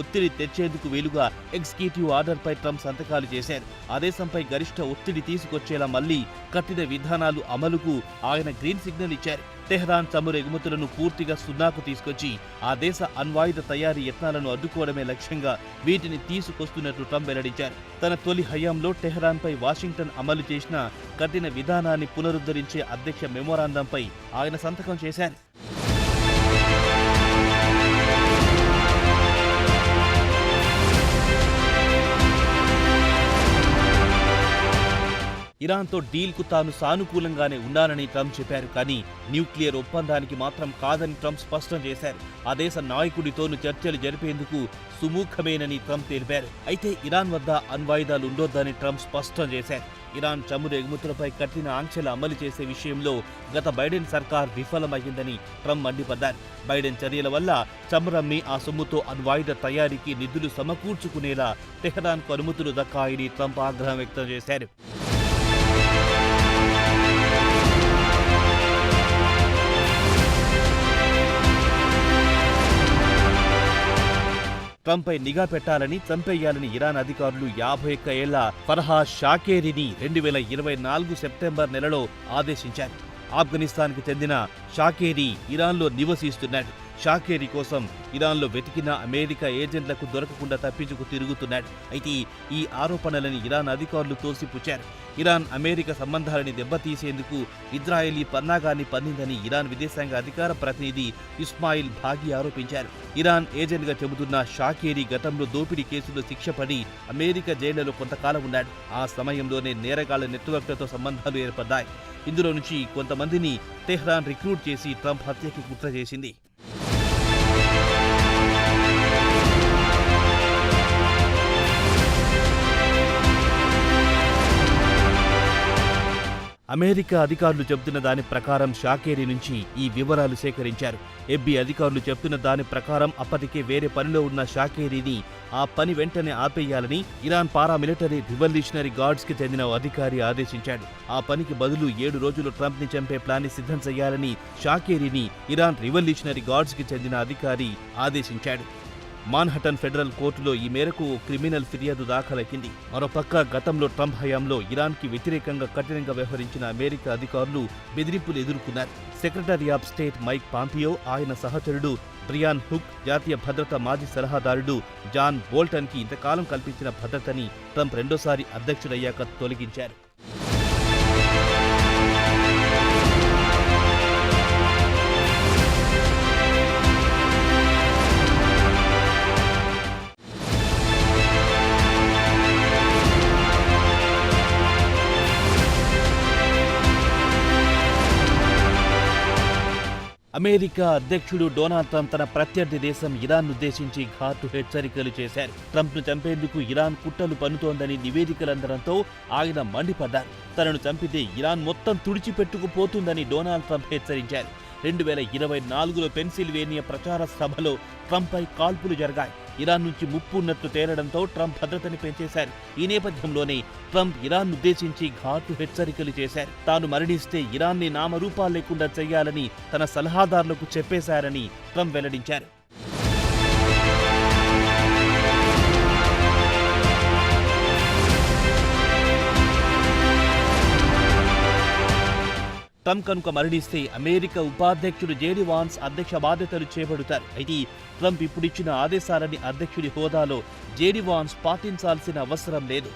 ఒత్తిడి తెచ్చేందుకు వీలుగా ఎగ్జిక్యూటివ్ ఆర్డర్పై ట్రంప్ సంతకాలు చేశారు. ఆ దేశంపై గరిష్ట ఒత్తిడి తీసుకొచ్చేలా మళ్ళీ కఠిన విధానాలు అమలుకు ఆయన గ్రీన్ సిగ్నల్ ఇచ్చారు. టెహ్రాన్ చమురు ఎగుమతులను పూర్తిగా సున్నాకు తీసుకొచ్చి ఆ దేశ అణ్వాయుధ తయారీ యత్నాలను అడ్డుకోవడమే లక్ష్యంగా వీటిని తీసుకొస్తున్నట్లు ట్రంప్ వెల్లడించారు. తన తొలి హయాంలో టెహ్రాన్పై వాషింగ్టన్ అమలు చేసిన కఠిన విధానాన్ని పునరుద్ధరించే అధ్యక్ష మెమోరాండంపై ఆయన సంతకం చేశారు. ఇరాన్తో డీల్కు తాను సానుకూలంగానే ఉన్నానని ట్రంప్ చెప్పారు. కానీ న్యూక్లియర్ ఒప్పందానికి మాత్రం కాదని ట్రంప్ స్పష్టం చేశారు. ఆ దేశ నాయకుడితోనూ చర్చలు జరిపేందుకు సుముఖమేనని ట్రంప్ తెలిపారు. అయితే ఇరాన్ వద్ద అణ్వాయుధాలు ఉండొద్దని ట్రంప్ స్పష్టం చేశారు. ఇరాన్ చమురు ఎగుమతులపై కఠిన ఆంక్షలు అమలు చేసే విషయంలో గత బైడెన్ సర్కార్ విఫలమైందని ట్రంప్ మండిపడ్డారు. బైడెన్ చర్యల వల్ల చమురమ్మి ఆ సొమ్ముతో అణ్వాయుధ తయారీకి నిధులు సమకూర్చుకునేలా టెహరాన్కు అనుమతులు దక్కాయని ట్రంప్ ఆగ్రహం వ్యక్తం చేశారు. ట్రంప్పై నిఘా పెట్టాలని చంపేయాలని ఇరాన్ అధికారులు యాభై ఒక్క ఏళ్ళ ఫర్హా షాకేరిని రెండు వేల ఇరవై నాలుగు సెప్టెంబర్ నెలలో ఆదేశించారు. ఆఫ్ఘనిస్తాన్కి చెందిన షాకేరి ఇరాన్లో నివసిస్తున్నాడు. షాకేరి కోసం ఇరాన్లో వెతికిన అమెరికా ఏజెంట్లకు దొరకకుండా తప్పించుకు తిరుగుతున్నాడు. అయితే ఈ ఆరోపణలని ఇరాన్ అధికారులు తోసిపుచ్చారు. ఇరాన్ అమెరికా సంబంధాలని దెబ్బతీసేందుకు ఇజ్రాయెలీ పన్నాగాన్ని పన్నిందని ఇరాన్ విదేశాంగ అధికార ప్రతినిధి ఇస్మాయిల్ భాగి ఆరోపించారు. ఇరాన్ ఏజెంట్గా చెబుతున్న షాకేరి గతంలో దోపిడీ కేసులో శిక్షపడి అమెరికా జైళ్ళలో కొంతకాలం ఉన్నాడు. ఆ సమయంలోనే నేరగాళ్ళ నెట్వర్క్లతో సంబంధాలు ఏర్పడ్డాయి. ఇందులో నుంచి కొంతమందిని తెహ్రాన్ రిక్రూట్ చేసి ట్రంప్ హత్యకి కుట్ర చేసింది. అమెరికా అధికారులు చెబుతున్న దాని ప్రకారం షాకేరి నుంచి ఈ వివరాలు సేకరించారు. ఎబ్బి అధికారులు చెప్తున్న దాని ప్రకారం అప్పటికే వేరే పనిలో ఉన్న షాకేరిని ఆ పని వెంటనే ఆపేయాలని ఇరాన్ పారామిలిటరీ రివల్యూషనరీ గార్డ్స్కి చెందిన అధికారి ఆదేశించాడు. ఆ పనికి బదులు ఏడు రోజులు ట్రంప్ని చంపే ప్లాన్ని సిద్ధం చేయాలని షాకేరిని ఇరాన్ రివల్యూషనరీ గార్డ్స్కి చెందిన అధికారి ఆదేశించాడు. మాన్హటన్ ఫెడరల్ కోర్టులో ఈ మేరకు ఓ క్రిమినల్ ఫిర్యాదు దాఖలైంది. మరోపక్క గతంలో ట్రంప్ హయాంలో ఇరాన్కి వ్యతిరేకంగా కఠినంగా వ్యవహరించిన అమెరికా అధికారులు బెదిరింపులు ఎదుర్కొన్నారు. Secretary of state Mike Pompeo ఆయన సహచరుడు బ్రియాన్ హుక్ జాతీయ భద్రతా మాజీ సలహాదారుడు జాన్ బోల్టన్కి ఇంతకాలం కల్పించిన భద్రతని ట్రంప్ రెండోసారి అధ్యక్షుడయ్యాక తొలగించారు. అమెరికా అధ్యక్షుడు డొనాల్డ్ ట్రంప్ తన ప్రత్యర్థి దేశం ఇరాన్ ఉద్దేశించి ఘాటు హెచ్చరికలు చేశారు. ట్రంప్ను చంపేందుకు ఇరాన్ కుట్రలు పన్నుతోందని నివేదికలందడంతో ఆయన మండిపడ్డారు. తనను చంపితే ఇరాన్ మొత్తం తుడిచిపెట్టుకుపోతుందని డొనాల్డ్ ట్రంప్ హెచ్చరించారు. రెండు వేల ఇరవై నాలుగులో పెన్సిల్వేనియా ప్రచార సభలో ట్రంప్పై కాల్పులు జరిగాయి. ఇరాన్ నుంచి ముప్పు ఉన్నట్లు తేలడంతో ట్రంప్ భద్రతని పెంచేశారు. ఈ నేపథ్యంలోనే ట్రంప్ ఇరాన్ ఉద్దేశించి ఘాటు హెచ్చరికలు చేశారు. తాను మరణిస్తే ఇరాన్ని నామరూపాలు లేకుండా చేయాలని తన సలహాదారులకు చెప్పేశారని ట్రంప్ వెల్లడించారు. ట్రంప్ కనుక మరణిస్తే అమెరికా ఉపాధ్యక్షుడు జేడి వాన్స్ అధ్యక్ష బాధ్యతలు చేపడుతారు. అయితే ట్రంప్ ఇప్పుడిచ్చిన ఆదేశాలని అధ్యక్షుడి హోదాలో జేడి వాన్స్ పాటించాల్సిన అవసరం లేదు.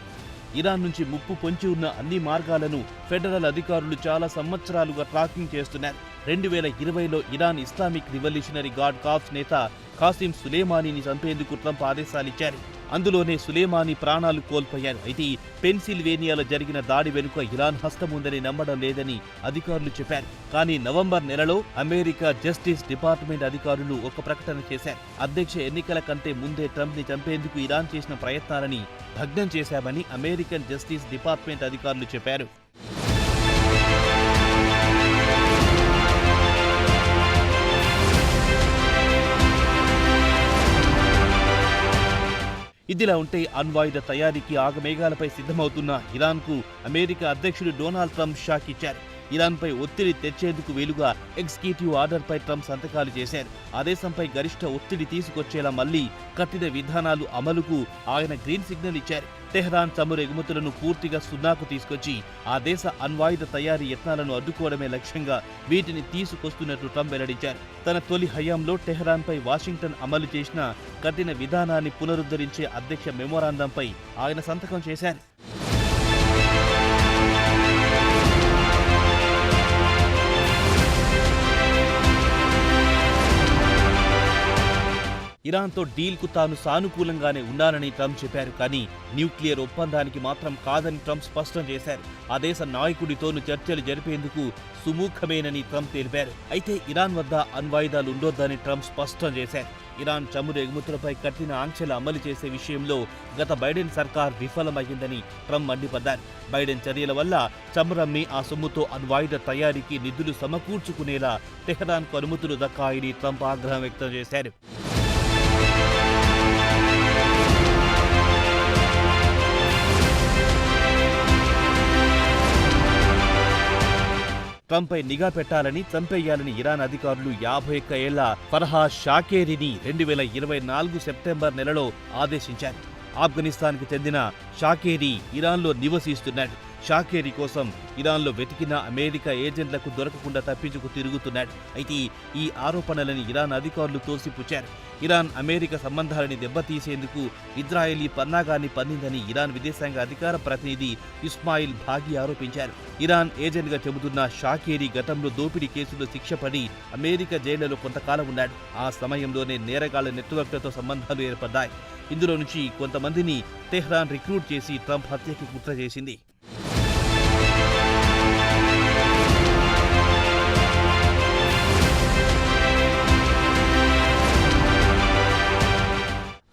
ఇరాన్ నుంచి ముప్పు పొంచి ఉన్న అన్ని మార్గాలను ఫెడరల్ అధికారులు చాలా సంవత్సరాలుగా ట్రాకింగ్ చేస్తున్నారు. రెండు వేల ఇరవైలో Iran Islamic revolutionary guard corps నేత కాసిం సులేమానీని చంపేందుకు ట్రంప్ ఆదేశాలిచ్చారు. అందులోనే సులేమాని ప్రాణాలు కోల్పోయారు. అయితే పెన్సిల్వేనియాలో జరిగిన దాడి వెనుక ఇరాన్ హస్తం ఉందని నమ్మడం లేదని అధికారులు చెప్పారు. కానీ నవంబర్ నెలలో అమెరికా జస్టిస్ డిపార్ట్మెంట్ అధికారులు ఒక ప్రకటన చేశారు. అధ్యక్ష ఎన్నికల కంటే ముందే ట్రంప్ని చంపేందుకు ఇరాన్ చేసిన ప్రయత్నాలని భగ్నం చేశామని అమెరికన్ జస్టిస్ డిపార్ట్మెంట్ అధికారులు చెప్పారు. ఇదిలా ఉంటే అణ్వాయుధ తయారీకి ఆగమేఘాలపై సిద్ధమవుతున్న ఇరాన్కు అమెరికా అధ్యక్షుడు డొనాల్డ్ ట్రంప్ షాక్ ఇచ్చారు. ఇరాన్పై ఒత్తిడి తెచ్చేందుకు వీలుగా ఎగ్జిక్యూటివ్ ఆర్డర్పై ట్రంప్ సంతకాలు చేశారు. ఆదేశంపై గరిష్ట ఒత్తిడి తీసుకొచ్చేలా మళ్ళీ కఠిన విధానాలు అమలుకు ఆయన గ్రీన్ సిగ్నల్ ఇచ్చారు. టెహ్రాన్ చమురు ఎగుమతులను పూర్తిగా సున్నాకు తీసుకొచ్చి ఆ దేశ అణ్వాయుధ తయారీ యత్నాలను అడ్డుకోవడమే లక్ష్యంగా వీటిని తీసుకొస్తున్నట్లు ట్రంప్ వెల్లడించారు. తన తొలి హయాంలో టెహ్రాన్పై వాషింగ్టన్ అమలు చేసిన కఠిన విధానాన్ని పునరుద్ధరించే అధ్యక్ష మెమోరాండంపై ఆయన సంతకం చేశారు. ఇరాన్తో డీల్కు తాను సానుకూలంగానే ఉన్నానని ట్రంప్ చెప్పారు కానీ న్యూక్లియర్ ఒప్పందానికి మాత్రం కాదని ట్రంప్ స్పష్టం చేశారు. ఆ దేశ నాయకుడితోనూ చర్చలు జరిపేందుకు సుముఖమేనని ట్రంప్ తెలిపారు. అయితే ఇరాన్ వద్ద అణ్వాయుధాలు ఉండొద్దని ట్రంప్ స్పష్టం చేశారు. ఇరాన్ చమురు ఎగుమతులపై కఠిన ఆంక్షలు అమలు చేసే విషయంలో గత బైడెన్ సర్కార్ విఫలమైందని ట్రంప్ మండిపడ్డారు. బైడెన్ చర్యల వల్ల చమురమ్మి ఆ సొమ్ముతో అణ్వాయుధ తయారీకి నిధులు సమకూర్చుకునేలా టెహరాన్కు అనుమతులు దక్కాయని ట్రంప్ ఆగ్రహం వ్యక్తం చేశారు. ట్రంప్పై నిఘా పెట్టాలని చంపేయాలని ఇరాన్ అధికారులు యాభై ఒక్క ఏళ్ళ ఫర్హా షాకేరిని రెండు వేల ఇరవై నాలుగు సెప్టెంబర్ నెలలో ఆదేశించారు. ఆఫ్ఘనిస్తాన్కు చెందిన షాకేరి ఇరాన్లో నివసిస్తున్నాడు. షాకేరి కోసం ఇరాన్లో వెతికిన అమెరికా ఏజెంట్లకు దొరకకుండా తప్పించుకు తిరుగుతున్నాడు. అయితే ఈ ఆరోపణలని ఇరాన్ అధికారులు తోసిపుచ్చారు. ఇరాన్ అమెరికా సంబంధాలని దెబ్బతీసేందుకు ఇజ్రాయెలీ పన్నాగాన్ని పన్నిందని ఇరాన్ విదేశాంగ అధికార ప్రతినిధి ఇస్మాయిల్ భాగి ఆరోపించారు. ఇరాన్ ఏజెంట్గా చెబుతున్న షాకేరి గతంలో దోపిడీ కేసులో శిక్షపడి అమెరికా జైళ్ళలో కొంతకాలం ఉన్నాడు. ఆ సమయంలోనే నేరగాళ్ళ నెట్వర్క్లతో సంబంధాలు ఏర్పడ్డాయి. ఇందులో నుంచి కొంతమందిని తెహ్రాన్ రిక్రూట్ చేసి ట్రంప్ హత్యకి కుట్ర చేసింది.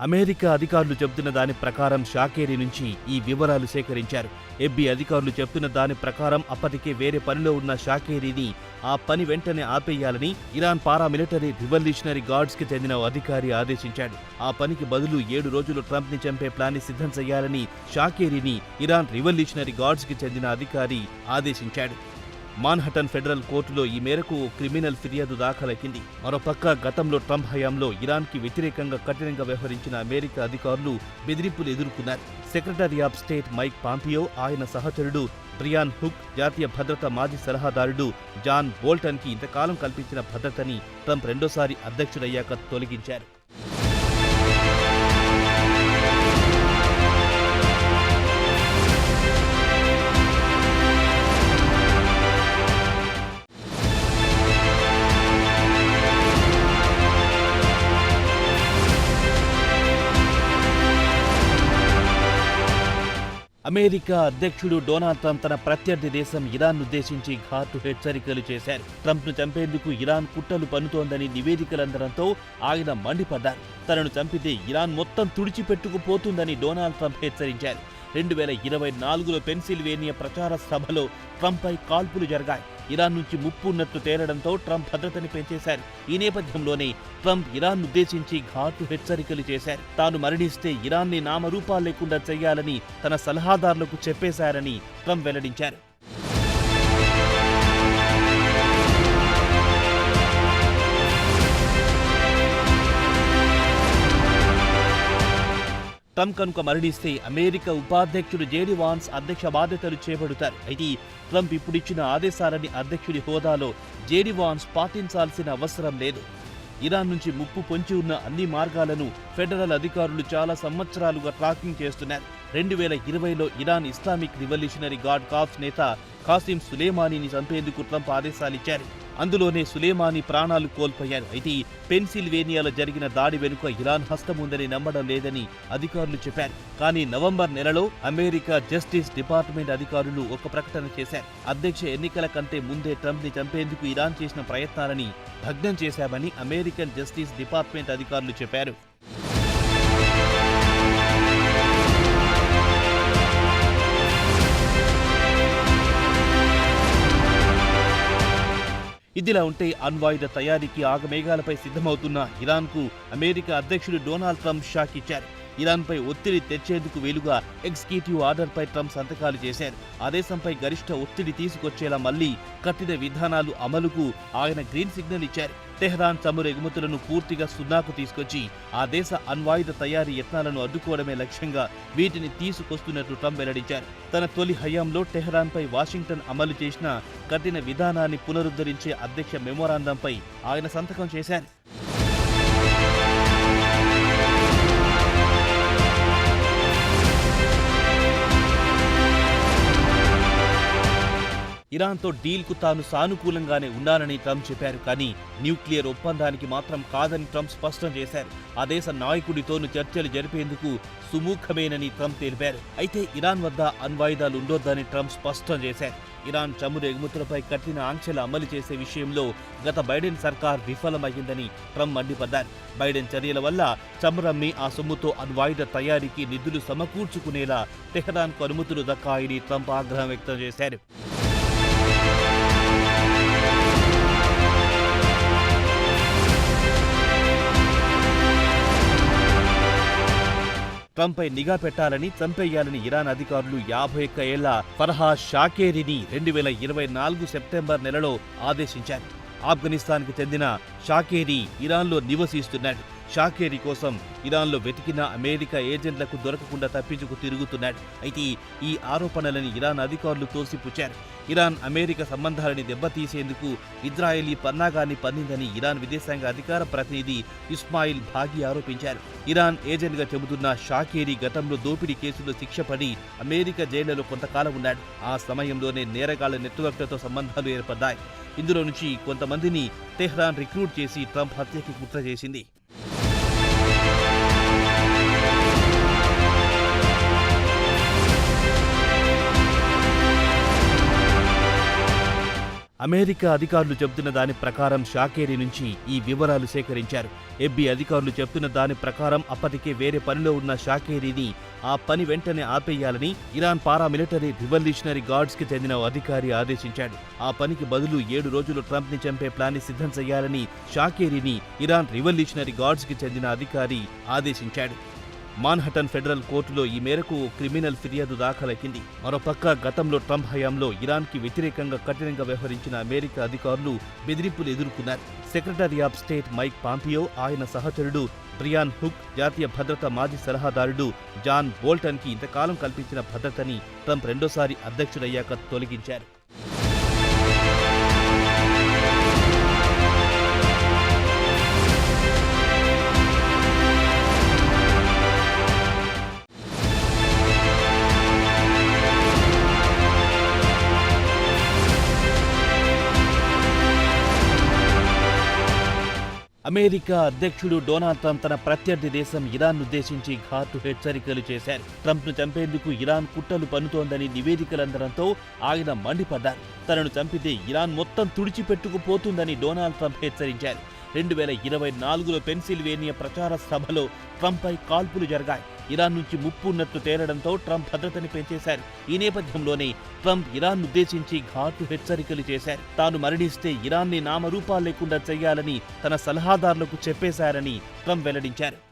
అమెరికా అధికారులు చెబుతున్న దాని ప్రకారం షాకేరి నుంచి ఈ వివరాలు సేకరించారు. ఎబ్బి అధికారులు చెప్తున్న దాని ప్రకారం అప్పటికే వేరే పనిలో ఉన్న షాకేరిని ఆ పని వెంటనే ఆపేయాలని ఇరాన్ పారామిలిటరీ రివల్యూషనరీ గార్డ్స్కి చెందిన అధికారి ఆదేశించాడు. ఆ పనికి బదులు ఏడు రోజులు ట్రంప్ని చంపే ప్లాన్ని సిద్ధం చేయాలని షాకేరిని ఇరాన్ రివల్యూషనరీ గార్డ్స్కి చెందిన అధికారి ఆదేశించాడు. మాన్హటన్ ఫెడరల్ కోర్టులో ఈ మేరకు ఓ క్రిమినల్ ఫిర్యాదు దాఖలైంది. మరోపక్క గతంలో ట్రంప్ హయాంలో ఇరాన్కి వ్యతిరేకంగా కఠినంగా వ్యవహరించిన అమెరికా అధికారులు బెదిరింపులు ఎదుర్కొన్నారు. Secretary of state Mike Pompeo ఆయన సహచరుడు బ్రియాన్ హుక్ జాతీయ భద్రతా మాజీ సలహాదారుడు జాన్ బోల్టన్కి ఇంతకాలం కల్పించిన భద్రతని ట్రంప్ రెండోసారి అధ్యక్షుడయ్యాక తొలగించారు. అమెరికా అధ్యక్షుడు డొనాల్డ్ ట్రంప్ తన ప్రత్యర్థి దేశం ఇరాన్ ఉద్దేశించి ఘాటు హెచ్చరికలు చేశారు. ట్రంప్ను చంపేందుకు ఇరాన్ కుట్రలు పన్నుతోందని నివేదికలందడంతో ఆయన మండిపడ్డారు. తనను చంపితే ఇరాన్ మొత్తం తుడిచిపెట్టుకుపోతుందని డొనాల్డ్ ట్రంప్ హెచ్చరించారు. రెండు వేల ఇరవై నాలుగులో పెన్సిల్వేనియా ప్రచార సభలో ట్రంప్పై కాల్పులు జరిగాయి. ఇరాన్ నుంచి ముప్పు ఉన్నట్లు తేలడంతో ట్రంప్ భద్రతని పెంచేశారు. ఈ నేపథ్యంలోనే ట్రంప్ ఇరాన్ ఉద్దేశించి ఘాటు హెచ్చరికలు చేశారు. తాను మరణిస్తే ఇరాన్ని నామరూపాలు లేకుండా చేయాలని తన సలహాదారులకు చెప్పేశారని ట్రంప్ వెల్లడించారు. ట్రంప్ కనుక మరణిస్తే అమెరికా ఉపాధ్యక్షుడు జేడి వాన్స్ అధ్యక్ష బాధ్యతలు చేపడుతారు. అయితే ట్రంప్ ఇప్పుడిచ్చిన ఆదేశాలని అధ్యక్షుడి హోదాలో జేడి వాన్స్ పాటించాల్సిన అవసరం లేదు. ఇరాన్ నుంచి ముప్పు పొంచి ఉన్న అన్ని మార్గాలను ఫెడరల్ అధికారులు చాలా సంవత్సరాలుగా ట్రాకింగ్ చేస్తున్నారు. రెండు వేల ఇరవైలో Iran Islamic revolutionary guard corps నేత కాసిం సులేమానీని చంపేందుకు ట్రంప్ ఆదేశాలిచ్చారు. అందులోనే సులేమాని ప్రాణాలు కోల్పోయారు. అయితే పెన్సిల్వేనియాలో జరిగిన దాడి వెనుక ఇరాన్ హస్తం ఉందని నమ్మడం లేదని అధికారులు చెప్పారు. కానీ నవంబర్ నెలలో అమెరికా జస్టిస్ డిపార్ట్మెంట్ అధికారులు ఒక ప్రకటన చేశారు. అధ్యక్ష ఎన్నికల కంటే ముందే ట్రంప్ని చంపేందుకు ఇరాన్ చేసిన ప్రయత్నాలని భగ్నం చేశామని అమెరికన్ జస్టిస్ డిపార్ట్మెంట్ అధికారులు చెప్పారు. ఇదిలా ఉంటే అణ్వాయుధ తయారీకి ఆగమేఘాలపై సిద్ధమవుతున్న ఇరాన్కు అమెరికా అధ్యక్షుడు డొనాల్డ్ ట్రంప్ షాక్ ఇచ్చారు. ఇరాన్పై ఒత్తిడి తెచ్చేందుకు వీలుగా ఎగ్జిక్యూటివ్ ఆర్డర్పై ట్రంప్ సంతకాలు చేశారు. ఆదేశంపై గరిష్ట ఒత్తిడి తీసుకొచ్చేలా మళ్ళీ కఠిన విధానాలు అమలుకు ఆయన గ్రీన్ సిగ్నల్ ఇచ్చారు. టెహ్రాన్ చమురు ఎగుమతులను పూర్తిగా సున్నాకు తీసుకొచ్చి ఆ దేశ అణ్వాయుధ తయారీ యత్నాలను అడ్డుకోవడమే లక్ష్యంగా వీటిని తీసుకొస్తున్నట్లు ట్రంప్ వెల్లడించారు. తన తొలి హయాంలో టెహ్రాన్పై వాషింగ్టన్ అమలు చేసిన కఠిన విధానాన్ని పునరుద్ధరించే అధ్యక్ష మెమోరాండంపై ఆయన సంతకం చేశారు. ఇరాన్తో డీల్కు తాను సానుకూలంగానే ఉన్నానని ట్రంప్ చెప్పారు. కానీ న్యూక్లియర్ ఒప్పందానికి మాత్రం కాదని ట్రంప్ స్పష్టం చేశారు. ఆ దేశ నాయకుడితోనూ చర్చలు జరిపేందుకు సుముఖమేనని ట్రంప్ తెలిపారు. అయితే ఇరాన్ వద్ద అణ్వాయుధాలు ఉండొద్దని ట్రంప్ స్పష్టం చేశారు. ఇరాన్ చమురు ఎగుమతులపై కఠిన ఆంక్షలు అమలు చేసే విషయంలో గత బైడెన్ సర్కార్ విఫలమైందని ట్రంప్ మండిపడ్డారు. బైడెన్ చర్యల వల్ల చమురమ్మి ఆ సొమ్ముతో అణ్వాయుధ తయారీకి నిధులు సమకూర్చుకునేలా టెహరాన్కు అనుమతులు దక్కాయని ట్రంప్ ఆగ్రహం వ్యక్తం చేశారు. ట్రంప్పై నిఘా పెట్టాలని చంపేయాలని ఇరాన్ అధికారులు యాభై ఒక్క ఏళ్ళ ఫర్హా షాకేరిని రెండు వేల ఇరవై నాలుగు సెప్టెంబర్ నెలలో ఆదేశించారు. ఆఫ్ఘనిస్తాన్కు చెందిన షాకేరి ఇరాన్లో నివసిస్తున్నాడు. షాకేరి కోసం ఇరాన్లో వెతికిన అమెరికా ఏజెంట్లకు దొరకకుండా తప్పించుకు తిరుగుతున్నాడు. అయితే ఈ ఆరోపణలని ఇరాన్ అధికారులు తోసిపుచ్చారు. ఇరాన్ అమెరికా సంబంధాలని దెబ్బతీసేందుకు ఇజ్రాయెలీ పన్నాగాన్ని పన్నిందని ఇరాన్ విదేశాంగ అధికార ప్రతినిధి ఇస్మాయిల్ భాగి ఆరోపించారు. ఇరాన్ ఏజెంట్గా చెబుతున్న షాకేరి గతంలో దోపిడీ కేసులో శిక్షపడి అమెరికా జైళ్ళలో కొంతకాలం ఉన్నాడు. ఆ సమయంలోనే నేరగాళ్ళ నెట్వర్క్లతో సంబంధాలు ఏర్పడ్డాయి. ఇందులో నుంచి కొంతమందిని తెహ్రాన్ రిక్రూట్ చేసి ట్రంప్ హత్యకి కుట్ర చేసింది. అమెరికా అధికారులు చెబుతున్న దాని ప్రకారం షాకేరి నుంచి ఈ వివరాలు సేకరించారు. ఎబ్బి అధికారులు చెప్తున్న దాని ప్రకారం అప్పటికే వేరే పనిలో ఉన్న షాకేరిని ఆ పని వెంటనే ఆపేయాలని ఇరాన్ పారామిలిటరీ రివల్యూషనరీ గార్డ్స్కి చెందిన అధికారి ఆదేశించాడు. ఆ పనికి బదులు ఏడు రోజులు ట్రంప్ని చంపే ప్లాన్ని సిద్ధం చేయాలని షాకేరిని ఇరాన్ రివల్యూషనరీ గార్డ్స్కి చెందిన అధికారి ఆదేశించాడు. మాన్హటన్ ఫెడరల్ కోర్టులో ఈ మేరకు ఓ క్రిమినల్ ఫిర్యాదు దాఖలైంది. మరోపక్క గతంలో ట్రంప్ హయాంలో ఇరాన్కి వ్యతిరేకంగా కఠినంగా వ్యవహరించిన అమెరికా అధికారులు బెదిరింపులు ఎదుర్కొన్నారు. Secretary of state Mike Pompeo ఆయన సహచరుడు బ్రియాన్ హుక్ జాతీయ భద్రత మాజీ సలహాదారుడు జాన్ బోల్టన్కి ఇంతకాలం కల్పించిన భద్రతని ట్రంప్ రెండోసారి అధ్యక్షుడయ్యాక తొలగించారు. అమెరికా అధ్యక్షుడు డొనాల్డ్ ట్రంప్ తన ప్రత్యర్థి దేశం ఇరాన్ ఉద్దేశించి ఘాటు హెచ్చరికలు చేశారు. ట్రంప్ను చంపేందుకు ఇరాన్ కుట్రలు పన్నుతోందని నివేదికలందడంతో ఆయన మండిపడ్డారు. తనను చంపితే ఇరాన్ మొత్తం తుడిచిపెట్టుకుపోతుందని డొనాల్డ్ ట్రంప్ హెచ్చరించారు. రెండు వేల ఇరవై నాలుగులో పెన్సిల్వేనియా ప్రచార సభలో ట్రంప్పై కాల్పులు జరిగాయి. ఇరాన్ నుంచి ముప్పు ఉన్నట్లు తేలడంతో ట్రంప్ భద్రతని పెంచేశారు. ఈ నేపథ్యంలోనే ట్రంప్ ఇరాన్ ఉద్దేశించి ఘాటు హెచ్చరికలు చేశారు. తాను మరణిస్తే ఇరాన్ని నామరూపాలు లేకుండా చేయాలని తన సలహాదారులకు చెప్పేశారని ట్రంప్ వెల్లడించారు.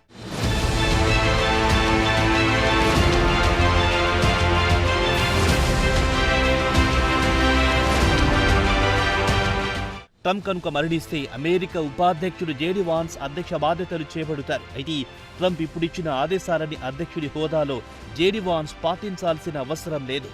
ట్రంప్ కనుక మరణిస్తే అమెరికా ఉపాధ్యక్షుడు జేడి వాన్స్ అధ్యక్ష బాధ్యతలు చేపడుతారు. అయితే ట్రంప్ ఇప్పుడిచ్చిన ఆదేశాలని అధ్యక్షుడి హోదాలో జేడి వాన్స్ పాటించాల్సిన అవసరం లేదు.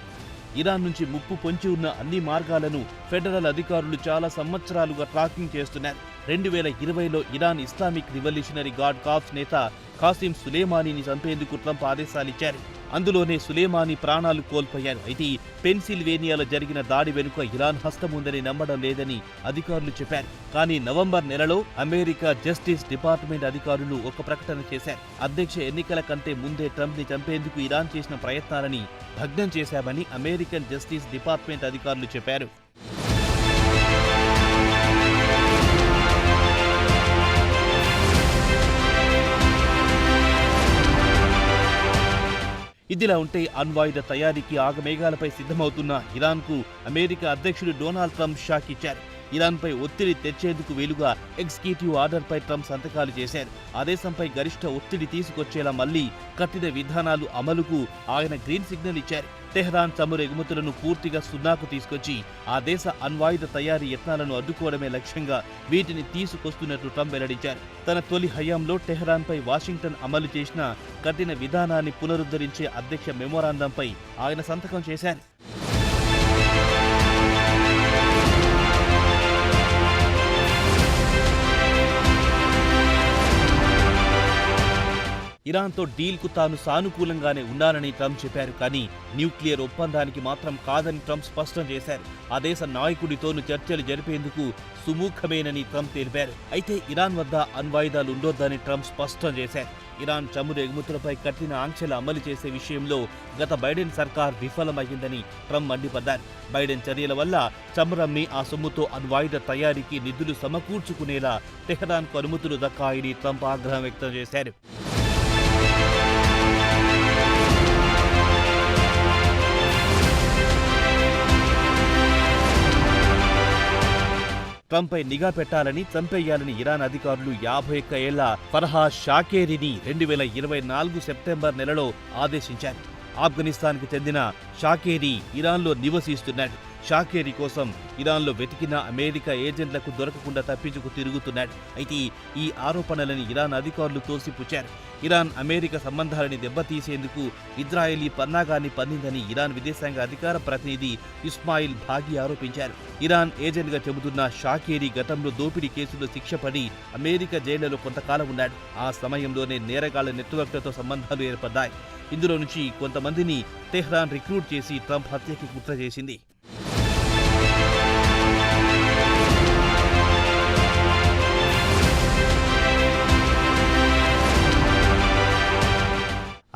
ఇరాన్ నుంచి ముప్పు పొంచి ఉన్న అన్ని మార్గాలను ఫెడరల్ అధికారులు చాలా సంవత్సరాలుగా ట్రాకింగ్ చేస్తున్నారు. రెండు వేల ఇరవైలో Iran Islamic revolutionary guard corps నేత ఖాసిం సులేమానీని చంపేందుకు ట్రంప్ ఆదేశాలిచ్చారు. అందులోనే సులేమాని ప్రాణాలు కోల్పోయారు. అయితే పెన్సిల్వేనియాలో జరిగిన దాడి వెనుక ఇరాన్ హస్తం ఉందని నమ్మడం లేదని అధికారులు చెప్పారు. కానీ నవంబర్ నెలలో అమెరికా జస్టిస్ డిపార్ట్మెంట్ అధికారులు ఒక ప్రకటన చేశారు. అధ్యక్ష ఎన్నికల కంటే ముందే ట్రంప్ని చంపేందుకు ఇరాన్ చేసిన ప్రయత్నాలని భగ్నం చేశామని అమెరికన్ జస్టిస్ డిపార్ట్మెంట్ అధికారులు చెప్పారు. ఇదిలా ఉంటే అణ్వాయుధ తయారీకి ఆగమేఘాలపై సిద్ధమవుతున్న ఇరాన్కు అమెరికా అధ్యక్షుడు డొనాల్డ్ ట్రంప్ షాక్ ఇచ్చారు. ఇరాన్పై ఒత్తిడి తెచ్చేందుకు వీలుగా ఎగ్జిక్యూటివ్ ఆర్డర్పై ట్రంప్ సంతకాలు చేశారు. ఆదేశంపై గరిష్ట ఒత్తిడి తీసుకొచ్చేలా మళ్ళీ కఠిన విధానాలు అమలుకు ఆయన గ్రీన్ సిగ్నల్ ఇచ్చారు. టెహ్రాన్ చమురు ఎగుమతులను పూర్తిగా సున్నాకు తీసుకొచ్చి ఆ దేశ అణ్వాయుధ తయారీ యత్నాలను అడ్డుకోవడమే లక్ష్యంగా వీటిని తీసుకొస్తున్నట్లు ట్రంప్ వెల్లడించారు. తన తొలి హయాంలో టెహ్రాన్పై వాషింగ్టన్ అమలు చేసిన కఠిన విధానాన్ని పునరుద్ధరించే అధ్యక్ష మెమోరాండంపై ఆయన సంతకం చేశారు. ఇరాన్తో డీల్కు తాను సానుకూలంగానే ఉన్నానని ట్రంప్ చెప్పారు కానీ న్యూక్లియర్ ఒప్పందానికి మాత్రం కాదని ట్రంప్ స్పష్టం చేశారు. ఆ దేశ నాయకుడితోనూ చర్చలు జరిపేందుకు సుముఖమేనని ట్రంప్ తెలిపారు. అయితే ఇరాన్ వద్ద అణ్వాయుధాలు ఉండొద్దని ట్రంప్ స్పష్టం చేశారు. ఇరాన్ చమురు ఎగుమతులపై కఠిన ఆంక్షలు అమలు చేసే విషయంలో గత బైడెన్ సర్కార్ విఫలమైందని ట్రంప్ మండిపడ్డారు. బైడెన్ చర్యల వల్ల చమురమ్మి ఆ సొమ్ముతో అణ్వాయుధ తయారీకి నిధులు సమకూర్చుకునేలా టెహరాన్కు అనుమతులు దక్కాయని ట్రంప్ ఆగ్రహం వ్యక్తం చేశారు. ట్రంప్పై నిఘా పెట్టాలని చంపేయాలని ఇరాన్ అధికారులు యాభై ఒక్క ఏళ్ళ ఫర్హా షాకేరిని రెండు వేల ఇరవై నాలుగు సెప్టెంబర్ నెలలో ఆదేశించారు. ఆఫ్ఘనిస్తాన్కు చెందిన షాకేరి ఇరాన్లో నివసిస్తున్నాడు. షాకేరి కోసం ఇరాన్లో వెతికిన అమెరికా ఏజెంట్లకు దొరకకుండా తప్పించుకు తిరుగుతున్నాడు. అయితే ఈ ఆరోపణలని ఇరాన్ అధికారులు తోసిపుచ్చారు. ఇరాన్ అమెరికా సంబంధాలని దెబ్బతీసేందుకు ఇజ్రాయెలీ పన్నాగాన్ని పన్నిందని ఇరాన్ విదేశాంగ అధికార ప్రతినిధి ఇస్మాయిల్ భాగి ఆరోపించారు. ఇరాన్ ఏజెంట్గా చెబుతున్న షాకేరి గతంలో దోపిడీ కేసులో శిక్షపడి అమెరికా జైళ్ళలో కొంతకాలం ఉన్నాడు. ఆ సమయంలోనే నేరగాళ్ళ నెట్వర్క్లతో సంబంధాలు ఏర్పడ్డాయి. ఇందులో నుంచి కొంతమందిని తెహ్రాన్ రిక్రూట్ చేసి ట్రంప్ హత్యకి కుట్ర చేసింది.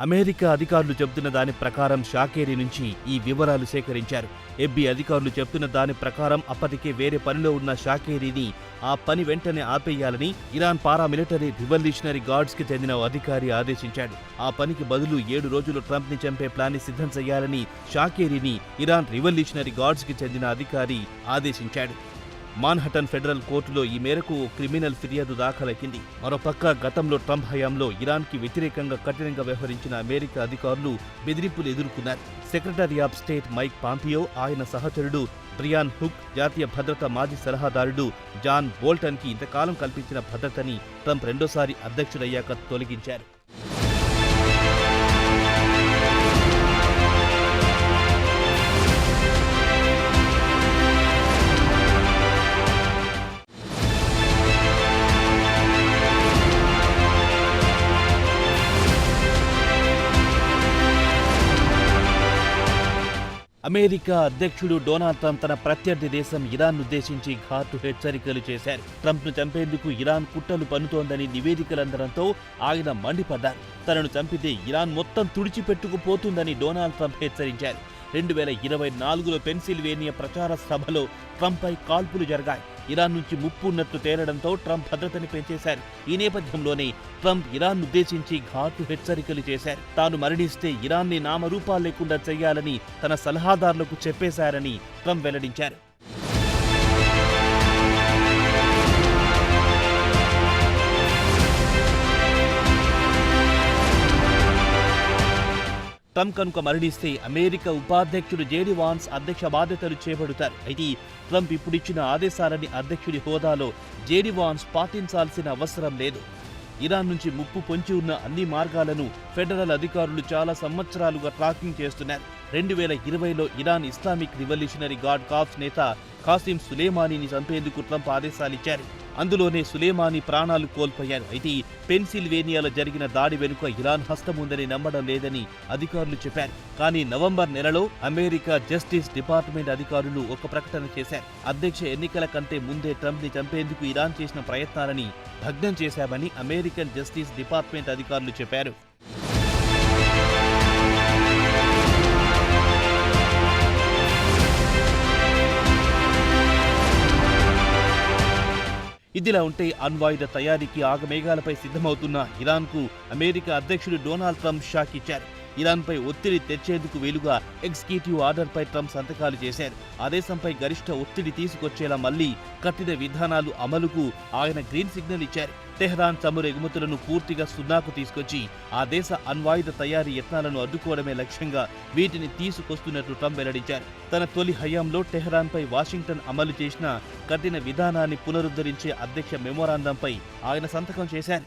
అమెరికా అధికారులు చెబుతున్న దాని ప్రకారం షాకేరి నుంచి ఈ వివరాలు సేకరించారు. ఎబ్బి అధికారులు చెబుతున్న దాని ప్రకారం అప్పటికే వేరే పనిలో ఉన్న షాకేరిని ఆ పని వెంటనే ఆపేయాలని ఇరాన్ పారామిలిటరీ రివల్యూషనరీ గార్డ్స్కి చెందిన అధికారి ఆదేశించాడు. ఆ పనికి బదులు ఏడు రోజులు ట్రంప్ని చంపే ప్లాన్ని సిద్ధం చేయాలని షాకేరిని ఇరాన్ రివల్యూషనరీ గార్డ్స్కి చెందిన అధికారి ఆదేశించాడు. మాన్హటన్ ఫెడరల్ కోర్టులో ఈ మేరకు ఓ క్రిమినల్ ఫిర్యాదు దాఖలైంది. మరోపక్క గతంలో ట్రంప్ హయాంలో ఇరాన్కి వ్యతిరేకంగా కఠినంగా వ్యవహరించిన అమెరికా అధికారులు బెదిరింపులు ఎదుర్కొన్నారు. Secretary of state Mike Pompeo ఆయన సహచరుడు బ్రియాన్ హుక్ జాతీయ భద్రత మాజీ సలహాదారుడు జాన్ బోల్టన్కి ఇంతకాలం కల్పించిన భద్రతని ట్రంప్ రెండోసారి అధ్యక్షుడయ్యాక తొలగించారు. అమెరికా అధ్యక్షుడు డొనాల్డ్ ట్రంప్ తన ప్రత్యర్థి దేశం ఇరాన్ ఉద్దేశించి ఘాటు హెచ్చరికలు చేశారు. ట్రంప్ను చంపేందుకు ఇరాన్ కుట్రలు పన్నుతోందని నివేదికలందడంతో ఆయన మండిపడ్డారు. తనను చంపితే ఇరాన్ మొత్తం తుడిచిపెట్టుకుపోతుందని డొనాల్డ్ ట్రంప్ హెచ్చరించారు. రెండు వేల ఇరవై నాలుగులో పెన్సిల్వేనియా ప్రచార సభలో ట్రంప్పై కాల్పులు జరిగాయి. ఇరాన్ నుంచి ముప్పు ఉన్నట్లు తేలడంతో ట్రంప్ భద్రతని పెంచేశారు. ఈ నేపథ్యంలోనే ట్రంప్ ఇరాన్ ఉద్దేశించి ఘాటు హెచ్చరికలు చేశారు. తాను మరణిస్తే ఇరాన్ని నామరూపాలు లేకుండా చేయాలని తన సలహాదారులకు చెప్పేశారని ట్రంప్ వెల్లడించారు. ట్రంప్ కనుక మరణిస్తే అమెరికా ఉపాధ్యక్షుడు జేడి వాన్స్ అధ్యక్ష బాధ్యతలు చేపడుతారు. అయితే ట్రంప్ ఇప్పుడిచ్చిన ఆదేశాలని అధ్యక్షుడి హోదాలో జేడి వాన్స్ పాటించాల్సిన అవసరం లేదు. ఇరాన్ నుంచి ముప్పు పొంచి ఉన్న అన్ని మార్గాలను ఫెడరల్ అధికారులు చాలా సంవత్సరాలుగా ట్రాకింగ్ చేస్తున్నారు. రెండు వేల ఇరవైలో Iran Islamic revolutionary guard corps నేత ఖాసిం సులేమానీని చంపేందుకు ట్రంప్ ఆదేశాలిచ్చారు. అందులోనే సులేమాని ప్రాణాలు కోల్పోయారు. అయితే పెన్సిల్వేనియాలో జరిగిన దాడి వెనుక ఇరాన్ హస్తం ఉందని నమ్మడం లేదని అధికారులు చెప్పారు. కానీ నవంబర్ నెలలో అమెరికా జస్టిస్ డిపార్ట్మెంట్ అధికారులు ఒక ప్రకటన చేశారు. అధ్యక్ష ఎన్నికల కంటే ముందే ట్రంప్ని చంపేందుకు ఇరాన్ చేసిన ప్రయత్నాలని భగ్నం చేశామని అమెరికన్ జస్టిస్ డిపార్ట్మెంట్ అధికారులు చెప్పారు. ఇదిలా ఉంటే అణ్వాయుధ తయారీకి ఆగమేఘాలపై సిద్ధమవుతున్న ఇరాన్కు అమెరికా అధ్యక్షుడు డొనాల్డ్ ట్రంప్ షాక్ ఇచ్చారు. ఇరాన్పై ఒత్తిడి తెచ్చేందుకు వీలుగా ఎగ్జిక్యూటివ్ ఆర్డర్పై ట్రంప్ సంతకాలు చేశారు. ఆదేశంపై గరిష్ట ఒత్తిడి తీసుకొచ్చేలా మళ్ళీ కఠిన విధానాలు అమలుకు ఆయన గ్రీన్ సిగ్నల్ ఇచ్చారు. టెహ్రాన్ చమురు ఎగుమతులను పూర్తిగా సున్నాకు తీసుకొచ్చి ఆ దేశ అణ్వాయుధ తయారీ యత్నాలను అడ్డుకోవడమే లక్ష్యంగా వీటిని తీసుకొస్తున్నట్లు ట్రంప్ వెల్లడించారు. తన తొలి హయాంలో టెహ్రాన్పై వాషింగ్టన్ అమలు చేసిన కఠిన విధానాన్ని పునరుద్ధరించే అధ్యక్ష మెమోరాండంపై ఆయన సంతకం చేశారు.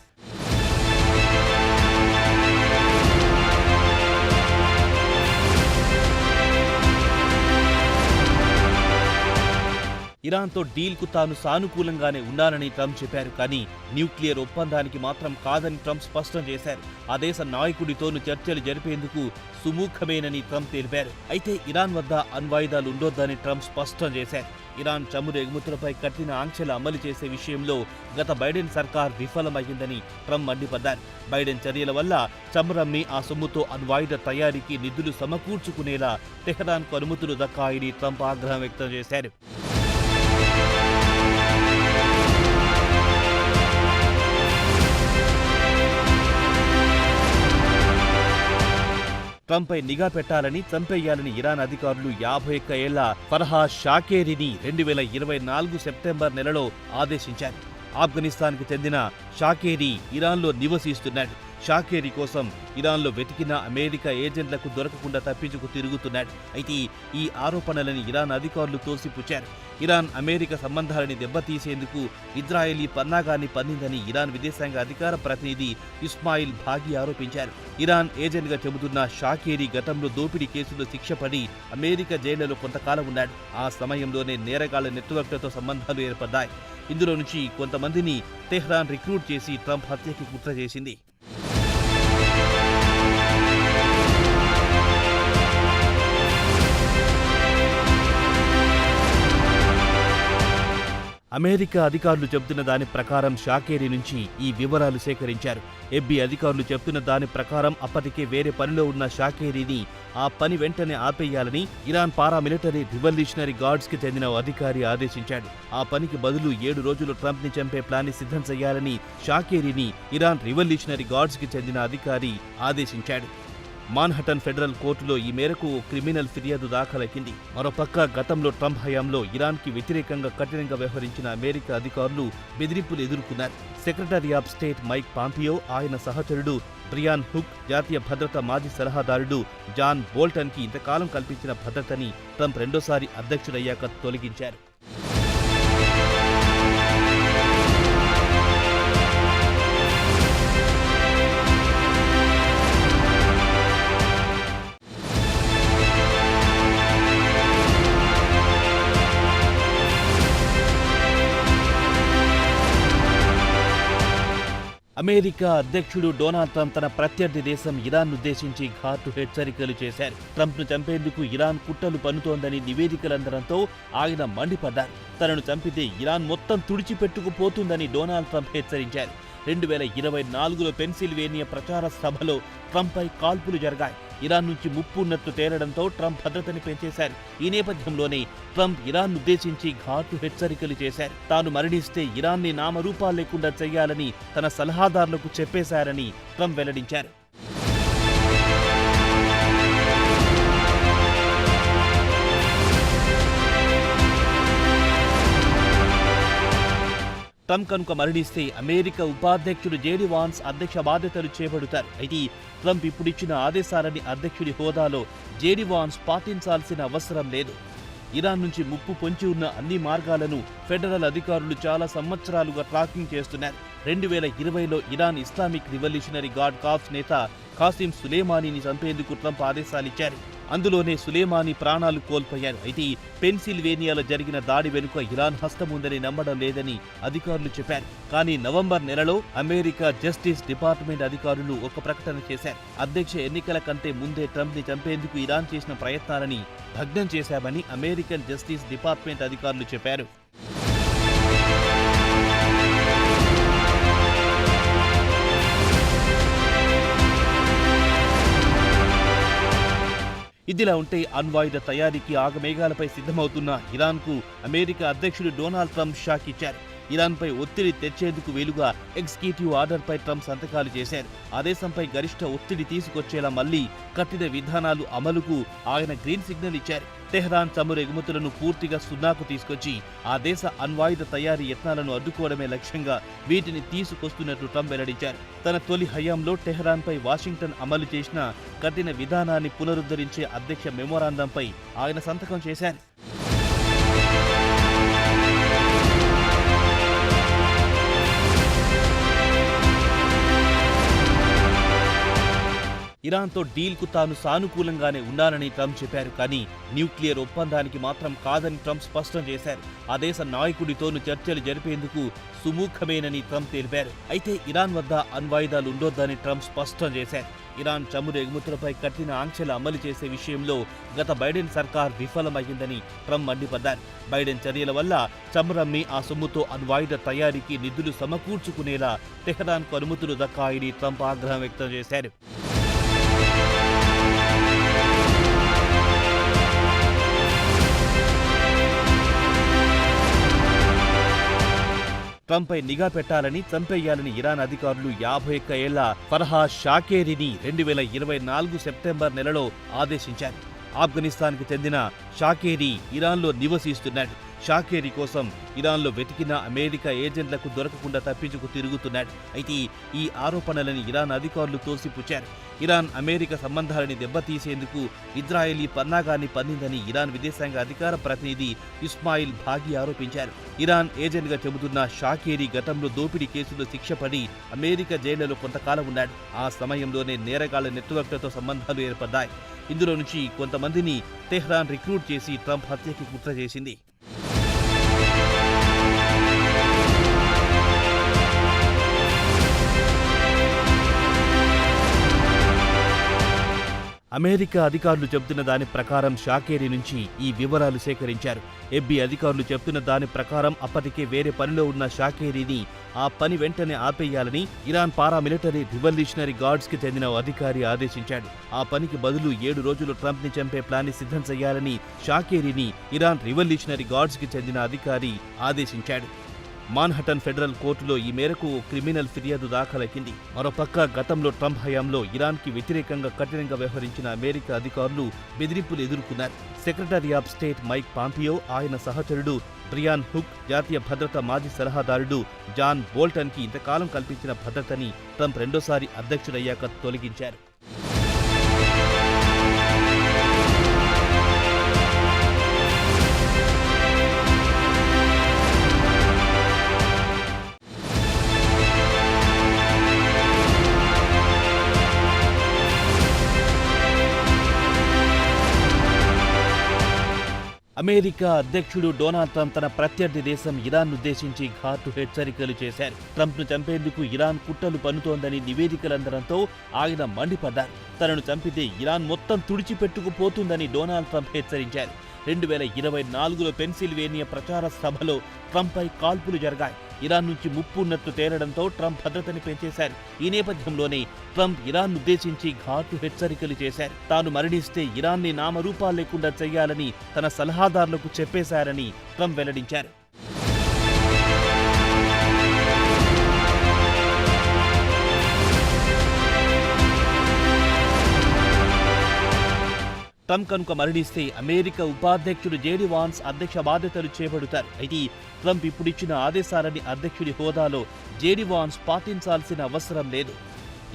ఇరాన్తో డీల్కు తాను సానుకూలంగానే ఉన్నానని ట్రంప్ చెప్పారు. కానీ న్యూక్లియర్ ఒప్పందానికి మాత్రం కాదని ట్రంప్ స్పష్టం చేశారు. ఆ దేశ నాయకుడితోనూ చర్చలు జరిపేందుకు సుముఖమేనని ట్రంప్ తెలిపారు. అయితే ఇరాన్ వద్ద అణ్వాయుధాలు ఉండొద్దని ట్రంప్ స్పష్టం చేశారు. ఇరాన్ చమురు ఎగుమతులపై కఠిన ఆంక్షలు అమలు చేసే విషయంలో గత బైడెన్ సర్కార్ విఫలమైందని ట్రంప్ మండిపడ్డారు. బైడెన్ చర్యల వల్ల చమురమ్మి ఆ సొమ్ముతో అణ్వాయుధ తయారీకి నిధులు సమకూర్చుకునేలా టెహరాన్కు అనుమతులు దక్కాయని ట్రంప్ ఆగ్రహం వ్యక్తం చేశారు. ట్రంప్పై నిఘా పెట్టాలని చంపేయాలని ఇరాన్ అధికారులు యాభై ఒక్క ఏళ్ళ ఫర్హా షాకేరిని రెండు వేల ఇరవై నాలుగు సెప్టెంబర్ నెలలో ఆదేశించారు. ఆఫ్ఘనిస్తాన్కు చెందిన షాకేరి ఇరాన్లో నివసిస్తున్నాడు. షాకేరి కోసం ఇరాన్లో వెతికిన అమెరికా ఏజెంట్లకు దొరకకుండా తప్పించుకు తిరుగుతున్నాడు. అయితే ఈ ఆరోపణలని ఇరాన్ అధికారులు తోసిపుచ్చారు. ఇరాన్ అమెరికా సంబంధాలని దెబ్బతీసేందుకు ఇజ్రాయెలీ పన్నాగాన్ని పన్నిందని ఇరాన్ విదేశాంగ అధికార ప్రతినిధి ఇస్మాయిల్ భాగి ఆరోపించారు. ఇరాన్ ఏజెంట్గా చెబుతున్న షాకేరి గతంలో దోపిడీ కేసులో శిక్షపడి అమెరికా జైళ్ళలో కొంతకాలం ఉన్నాడు. ఆ సమయంలోనే నేరగాళ్ళ నెట్వర్క్లతో సంబంధాలు ఏర్పడ్డాయి. ఇందులో నుంచి కొంతమందిని తెహ్రాన్ రిక్రూట్ చేసి ట్రంప్ హత్యకి కుట్ర చేసింది. అమెరికా అధికారులు చెబుతున్న దాని ప్రకారం షాకేరి నుంచి ఈ వివరాలు సేకరించారు. ఎబ్బి అధికారులు చెప్తున్న దాని ప్రకారం అప్పటికే వేరే పనిలో ఉన్న షాకేరిని ఆ పని వెంటనే ఆపేయాలని ఇరాన్ పారామిలిటరీ రివల్యూషనరీ గార్డ్స్కి చెందిన అధికారి ఆదేశించాడు. ఆ పనికి బదులు ఏడు రోజులు ట్రంప్ని చంపే ప్లాన్ని సిద్ధం చేయాలని షాకేరిని ఇరాన్ రివల్యూషనరీ గార్డ్స్కి చెందిన అధికారి ఆదేశించాడు. మాన్హటన్ ఫెడరల్ కోర్టులో ఈ మేరకు ఓ క్రిమినల్ ఫిర్యాదు దాఖలైంది. మరోపక్క గతంలో ట్రంప్ హయాంలో ఇరాన్కి వ్యతిరేకంగా కఠినంగా వ్యవహరించిన అమెరికా అధికారులు బెదిరింపులు ఎదుర్కొన్నారు. Secretary of state Mike Pompeo ఆయన సహచరుడు బ్రియాన్ హుక్ జాతీయ భద్రతా మాజీ సలహాదారుడు జాన్ బోల్టన్కి ఇంతకాలం కల్పించిన భద్రతని ట్రంప్ రెండోసారి అధ్యక్షుడయ్యాక తొలగించారు. అమెరికా అధ్యక్షుడు డొనాల్డ్ ట్రంప్ తన ప్రత్యర్థి దేశం ఇరాన్ ఉద్దేశించి ఘాటు హెచ్చరికలు చేశారు. ట్రంప్ను చంపేందుకు ఇరాన్ కుట్రలు పన్నుతోందని నివేదికలందడంతో ఆయన మండిపడ్డారు. తనను చంపితే ఇరాన్ మొత్తం తుడిచిపెట్టుకుపోతుందని డొనాల్డ్ ట్రంప్ హెచ్చరించారు. రెండు వేల ఇరవై నాలుగులో పెన్సిల్వేనియా ప్రచార సభలో ట్రంప్పై కాల్పులు జరిగాయి. ఇరాన్ నుంచి ముప్పు ఉన్నట్టు తేలడంతో ట్రంప్ భద్రతని పెంచేశారు. ఈ నేపథ్యంలోనే ట్రంప్ ఇరాన్ ఉద్దేశించి ఘాటు హెచ్చరికలు చేశారు. తాను మరణిస్తే ఇరాన్ని నామరూపాలు లేకుండా చేయాలని తన సలహాదారులకు చెప్పేశారని ట్రంప్ వెల్లడించారు. ట్రంప్ కనుక మరణిస్తే అమెరికా ఉపాధ్యక్షుడు జేడి వాన్స్ అధ్యక్ష బాధ్యతలు చేపడుతారు. అయితే ట్రంప్ ఇప్పుడిచ్చిన ఆదేశాలని అధ్యక్షుడి హోదాలో జేడి వాన్స్ పాటించాల్సిన అవసరం లేదు. ఇరాన్ నుంచి ముప్పు పొంచి ఉన్న అన్ని మార్గాలను ఫెడరల్ అధికారులు చాలా సంవత్సరాలుగా ట్రాకింగ్ చేస్తున్నారు. రెండు వేల ఇరవైలో Iran Islamic revolutionary guard corps నేత ఖాసిం సులేమానీని చంపేందుకు ట్రంప్ ఆదేశాలిచ్చారు. అందులోనే సులేమాని ప్రాణాలు కోల్పోయారు. అయితే పెన్సిల్వేనియాలో జరిగిన దాడి వెనుక ఇరాన్ హస్తం ఉందని నమ్మడం లేదని అధికారులు చెప్పారు. కానీ నవంబర్ నెలలో అమెరికా జస్టిస్ డిపార్ట్మెంట్ అధికారులు ఒక ప్రకటన చేశారు. అధ్యక్ష ఎన్నికల కంటే ముందే ట్రంప్ని చంపేందుకు ఇరాన్ చేసిన ప్రయత్నాలని భగ్నం చేశామని అమెరికన్ జస్టిస్ డిపార్ట్మెంట్ అధికారులు చెప్పారు. ఇదిలా ఉంటే అణ్వాయుధ తయారీకి ఆగమేఘాలపై సిద్ధమవుతున్న ఇరాన్కు అమెరికా అధ్యక్షుడు డొనాల్డ్ ట్రంప్ షాక్ ఇచ్చారు. ఇరాన్పై ఒత్తిడి తెచ్చేందుకు వీలుగా ఎగ్జిక్యూటివ్ ఆర్డర్పై ట్రంప్ సంతకాలు చేశారు. ఆదేశంపై గరిష్ట ఒత్తిడి తీసుకొచ్చేలా మళ్ళీ కఠిన విధానాలు అమలుకు ఆయన గ్రీన్ సిగ్నల్ ఇచ్చారు. టెహ్రాన్ చమురు ఎగుమతులను పూర్తిగా సున్నాకు తీసుకొచ్చి ఆ దేశ అణ్వాయుధ తయారీ యత్నాలను అడ్డుకోవడమే లక్ష్యంగా వీటిని తీసుకొస్తున్నట్లు ట్రంప్ వెల్లడించారు. తన తొలి హయాంలో టెహ్రాన్పై వాషింగ్టన్ అమలు చేసిన కఠిన విధానాన్ని పునరుద్ధరించే అధ్యక్ష మెమోరాండంపై ఆయన సంతకం చేశారు. ఇరాన్తో డీల్కు తాను సానుకూలంగానే ఉన్నానని ట్రంప్ చెప్పారు కానీ న్యూక్లియర్ ఒప్పందానికి మాత్రం కాదని ట్రంప్ స్పష్టం చేశారు. ఆ దేశ నాయకుడితోనూ చర్చలు జరిపేందుకు సుముఖమేనని ట్రంప్ తెలిపారు. అయితే ఇరాన్ వద్ద అణ్వాయుధాలు ఉండొద్దని ట్రంప్ స్పష్టం చేశారు. ఇరాన్ చమురు ఎగుమతులపై కఠిన ఆంక్షలు అమలు చేసే విషయంలో గత బైడెన్ సర్కార్ విఫలమైందని ట్రంప్ మండిపడ్డారు. బైడెన్ చర్యల వల్ల చమురమ్మి ఆ సొమ్ముతో అణ్వాయుధ తయారీకి నిధులు సమకూర్చుకునేలా టెహరాన్కు అనుమతులు దక్కాయని ట్రంప్ ఆగ్రహం వ్యక్తం చేశారు. ట్రంప్పై నిఘా పెట్టాలని చంపేయాలని ఇరాన్ అధికారులు యాభై ఒక్క ఏళ్ళ ఫర్హా షాకేరిని రెండు వేల ఇరవై నాలుగు సెప్టెంబర్ నెలలో ఆదేశించారు. ఆఫ్ఘనిస్తాన్కి చెందిన షాకేరి ఇరాన్లో నివసిస్తున్నాడు. షాకేరి కోసం ఇరాన్లో వెతికిన అమెరికా ఏజెంట్లకు దొరకకుండా తప్పించుకు తిరుగుతున్నాడు. అయితే ఈ ఆరోపణలని ఇరాన్ అధికారులు తోసిపుచ్చారు. ఇరాన్ అమెరికా సంబంధాలని దెబ్బతీసేందుకు ఇజ్రాయెలీ పన్నాగాన్ని పన్నిందని ఇరాన్ విదేశాంగ అధికార ప్రతినిధి ఇస్మాయిల్ భాగి ఆరోపించారు. ఇరాన్ ఏజెంట్గా చెబుతున్న షాకేరి గతంలో దోపిడీ కేసులో శిక్షపడి అమెరికా జైళ్ళలో కొంతకాలం ఉన్నాడు. ఆ సమయంలోనే నేరగాళ్ళ నెట్వర్క్లతో సంబంధాలు ఏర్పడ్డాయి. ఇందులో నుంచి కొంతమందిని తెహ్రాన్ రిక్రూట్ చేసి ట్రంప్ హత్యకి కుట్ర చేసింది. అమెరికా అధికారులు చెబుతున్న దాని ప్రకారం షాకేరి నుంచి ఈ వివరాలు సేకరించారు. ఎబ్బి అధికారులు చెప్తున్న దాని ప్రకారం అప్పటికే వేరే పనిలో ఉన్న షాకేరిని ఆ పని వెంటనే ఆపేయాలని ఇరాన్ పారామిలిటరీ రివల్యూషనరీ గార్డ్స్కి చెందిన అధికారి ఆదేశించాడు. ఆ పనికి బదులు ఏడు రోజులు ట్రంప్ని చంపే ప్లాన్ని సిద్ధం చేయాలని షాకేరిని ఇరాన్ రివల్యూషనరీ గార్డ్స్కి చెందిన అధికారి ఆదేశించాడు. మాన్హటన్ ఫెడరల్ కోర్టులో ఈ మేరకు ఓ క్రిమినల్ ఫిర్యాదు దాఖలైంది. మరోపక్క గతంలో ట్రంప్ హయాంలో ఇరాన్కి వ్యతిరేకంగా కఠినంగా వ్యవహరించిన అమెరికా అధికారులు బెదిరింపులు ఎదుర్కొన్నారు. Secretary of state Mike Pompeo ఆయన సహచరుడు బ్రియాన్ హుక్ జాతీయ భద్రతా మాజీ సలహాదారుడు జాన్ బోల్టన్కి ఇంతకాలం కల్పించిన భద్రతని ట్రంప్ రెండోసారి అధ్యక్షుడయ్యాక తొలగించారు. అమెరికా అధ్యక్షుడు డొనాల్డ్ ట్రంప్ తన ప్రత్యర్థి దేశం ఇరాన్ ఉద్దేశించి ఘాటు హెచ్చరికలు చేశారు. ట్రంప్ను చంపేందుకు ఇరాన్ కుట్రలు పన్నుతోందని నివేదికలందడంతో ఆయన మండిపడ్డారు. తనను చంపితే ఇరాన్ మొత్తం తుడిచిపెట్టుకుపోతుందని డొనాల్డ్ ట్రంప్ హెచ్చరించారు. రెండు వేల ఇరవై నాలుగులో పెన్సిల్వేనియా ప్రచార సభలో ట్రంప్పై కాల్పులు జరిగాయి. ఇరాన్ నుంచి ముప్పు ఉన్నట్లు తేలడంతో ట్రంప్ భద్రతని పెంచేశారు. ఈ నేపథ్యంలోనే ట్రంప్ ఇరాన్ ఉద్దేశించి ఘాటు హెచ్చరికలు చేశారు. తాను మరణిస్తే ఇరాన్ని నామరూపాలు లేకుండా చేయాలని తన సలహాదారులకు చెప్పేశారని ట్రంప్ వెల్లడించారు. ట్రంప్ కనుక మరణిస్తే అమెరికా ఉపాధ్యక్షుడు జేడి వాన్స్ అధ్యక్ష బాధ్యతలు చేపడుతారు. అయితే ట్రంప్ ఇప్పుడిచ్చిన ఆదేశాలని అధ్యక్షుడి హోదాలో జేడి వాన్స్ పాటించాల్సిన అవసరం లేదు.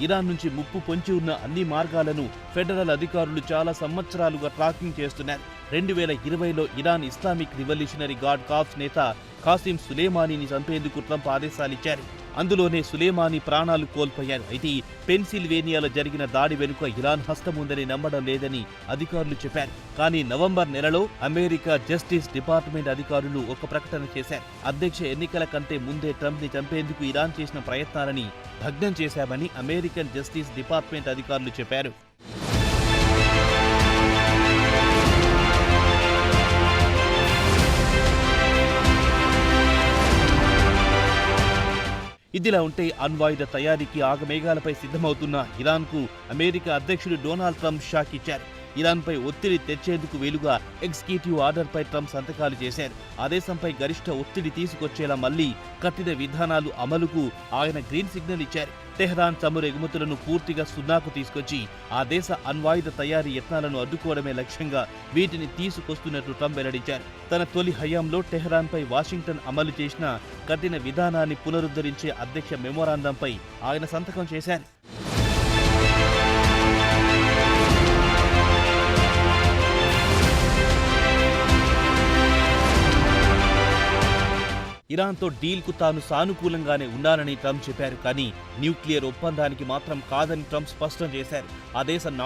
ఇరాన్ నుంచి ముప్పు పొంచి ఉన్న అన్ని మార్గాలను ఫెడరల్ అధికారులు చాలా సంవత్సరాలుగా ట్రాకింగ్ చేస్తున్నారు. రెండు వేల ఇరవైలో Iran Islamic revolutionary guard corps నేత ఖాసిం సులేమానీని చంపేందుకు ట్రంప్ ఆదేశాలిచ్చారు. అందులోనే సులేమాని ప్రాణాలు కోల్పోయారు. అయితే పెన్సిల్వేనియాలో జరిగిన దాడి వెనుక ఇరాన్ హస్తం ఉందని నమ్మడం లేదని అధికారులు చెప్పారు. కానీ నవంబర్ నెలలో అమెరికా జస్టిస్ డిపార్ట్మెంట్ అధికారులు ఒక ప్రకటన చేశారు. అధ్యక్ష ఎన్నికల కంటే ముందే ట్రంప్ని చంపేందుకు ఇరాన్ చేసిన ప్రయత్నాలని భగ్నం చేశామని అమెరికన్ జస్టిస్ డిపార్ట్మెంట్ అధికారులు చెప్పారు. ఇదిలా ఉంటే అణ్వాయుధ తయారీకి ఆగమేఘాలపై సిద్ధమవుతున్న ఇరాన్కు అమెరికా అధ్యక్షుడు డొనాల్డ్ ట్రంప్ షాక్ ఇచ్చారు. ఇరాన్పై ఒత్తిడి తెచ్చేందుకు వీలుగా ఎగ్జిక్యూటివ్ ఆర్డర్పై ట్రంప్ సంతకాలు చేశారు. ఆదేశంపై గరిష్ట ఒత్తిడి తీసుకొచ్చేలా మళ్ళీ కఠిన విధానాలు అమలుకు ఆయన గ్రీన్ సిగ్నల్ ఇచ్చారు. టెహ్రాన్ చమురు ఎగుమతులను పూర్తిగా సున్నాకు తీసుకొచ్చి ఆ దేశ అణ్వాయుధ తయారీ యత్నాలను అడ్డుకోవడమే లక్ష్యంగా వీటిని తీసుకొస్తున్నట్లు ట్రంప్ వెల్లడించారు. తన తొలి హయాంలో టెహ్రాన్పై వాషింగ్టన్ అమలు చేసిన కఠిన విధానాన్ని పునరుద్ధరించే అధ్యక్ష మెమోరాండంపై ఆయన సంతకం చేశారు. ఇరాన్తో డీల్కు తాను సానుకూలంగానే ఉన్నానని ట్రంప్ చెప్పారు కానీ న్యూక్లియర్ ఒప్పందానికి మాత్రం కాదని ట్రంప్ స్పష్టం చేశారు. ఆ దేశ నాయ